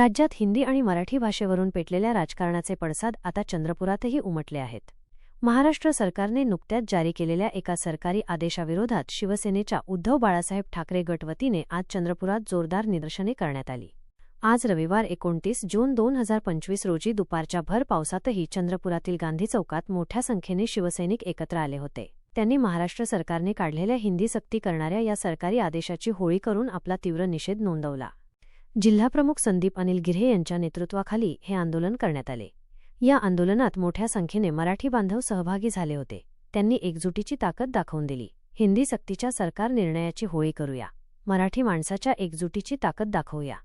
राज्यात हिंदी आणि मराठी भाषेवरून पेटलेल्या राजकारणाचे पडसाद आता चंद्रपुरातही उमटले आहेत. महाराष्ट्र सरकारने नुकत्याच जारी केलेल्या एका सरकारी आदेशाविरोधात शिवसेनेच्या उद्धव बाळासाहेब ठाकरे गटवतीने आज चंद्रपुरात जोरदार निदर्शने करण्यात आली. आज रविवार एकोणतीस जून दोन हजार पंचवीस रोजी दुपारच्या भर पावसातही चंद्रपुरातील गांधी चौकात मोठ्या संख्येने शिवसैनिक एकत्र आले होते. त्यांनी महाराष्ट्र सरकारने काढलेल्या हिंदी सक्ती करणाऱ्या या सरकारी आदेशाची होळी करून आपला तीव्र निषेध नोंदवला. जिल्हाप्रमुख संदीप अनिल गिऱ्हे यांच्या नेतृत्वाखाली हे आंदोलन करण्यात आले. या आंदोलनात मोठ्या संख्येने मराठी बांधव सहभागी झाले होते. त्यांनी एकजुटीची ताकद दाखवून दिली. हिंदी सक्तीच्या सरकार निर्णयाची होळी करूया. मराठी माणसाच्या एकजुटीची ताकद दाखवूया.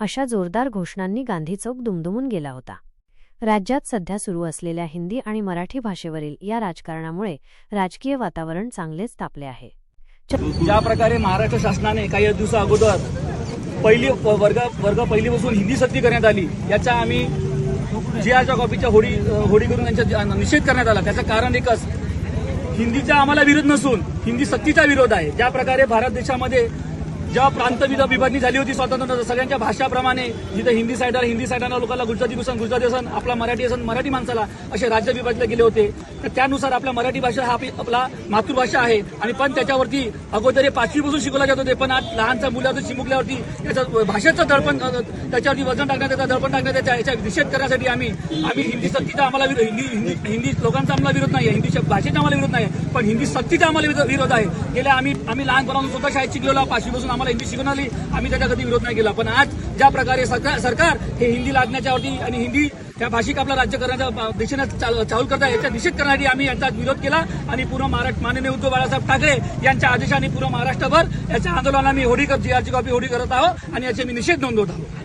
अशा जोरदार घोषणांनी गांधी चौक दुमदुमून गेला होता. राज्यात सध्या सुरू असलेल्या हिंदी आणि मराठी भाषेवरील या राजकारणामुळे राजकीय वातावरण चांगलेच तापले आहे. ज्या प्रकारे महाराष्ट्र शासनाने काही दिवसा अगोदर पहिली वर्ग वर्ग पहिलीपासून हिंदी सक्ती करण्यात आली. याचा आम्ही जी आरच्या कॉपीच्या होडी होडी करून यांचा निषेध करण्यात आला. त्याचं कारण एकच. हिंदीचा आम्हाला विरोध नसून हिंदी सक्तीचा विरोध आहे. ज्या प्रकारे भारत देशामध्ये जेव्हा प्रांत विभागणी झाली होती स्वातंत्र्य सगळ्यांच्या भाषाप्रमाणे जिथे हिंदी सायडर हिंदी सायडाला लोकांना गुजराती असन गुजराती असन आपला मराठी असन मराठी माणसाला असे राज्य विभागले गेले होते. तर त्यानुसार आपल्या मराठी भाषा हा आपली- आपला मातृभाषा आहे. आणि पण त्याच्यावरती अगोदर हे पाचवीपासून शिकवला जात होते पण आज लहानचा मुलाचं चिमुकल्यावरती त्याचं भाषेचं दडपण त्याच्यावरती वजन टाकण्यात येतं दडपण टाकण्यात येतं याच्या निषेध करण्यासाठी आम्ही आम्ही हिंदी सक्तीचा आम्हाला विरोध हिंदी हिंदी हिंदी लोकांचा आम्हाला विरोध नाही आहे हिंदी भाषेचा आम्हाला विरोध नाही पण हिंदी सक्तीचा आम्हाला विरोध- विरोध आहे. गेल्या आम्ही आम्ही लहानपणापासून स्वतः शाळेत शिकलेलो पाचवीपासून आम्हाला हिंदी शिकून आली. आम्ही त्याचा कधी विरोध नाही केला. पण आज ज्या प्रकारे सरकार सरकार हे हिंदी लागण्याच्यावरती आणि हिंदी त्या भाषिक आपला राज्य करण्याच्या दिशेने चालू करता याचा निषेध करण्यासाठी आम्ही यांचा विरोध केला. आणि पूर्ण महाराष्ट्र माननीय उद्धव बाळासाहेब ठाकरे यांच्या आदेशाने पूर्ण महाराष्ट्रभर याच्या आंदोलनाला आम्ही होडी कर याची कॉपी होडी करत आहोत. आणि याचे मी निषेध नोंदवत आहोत.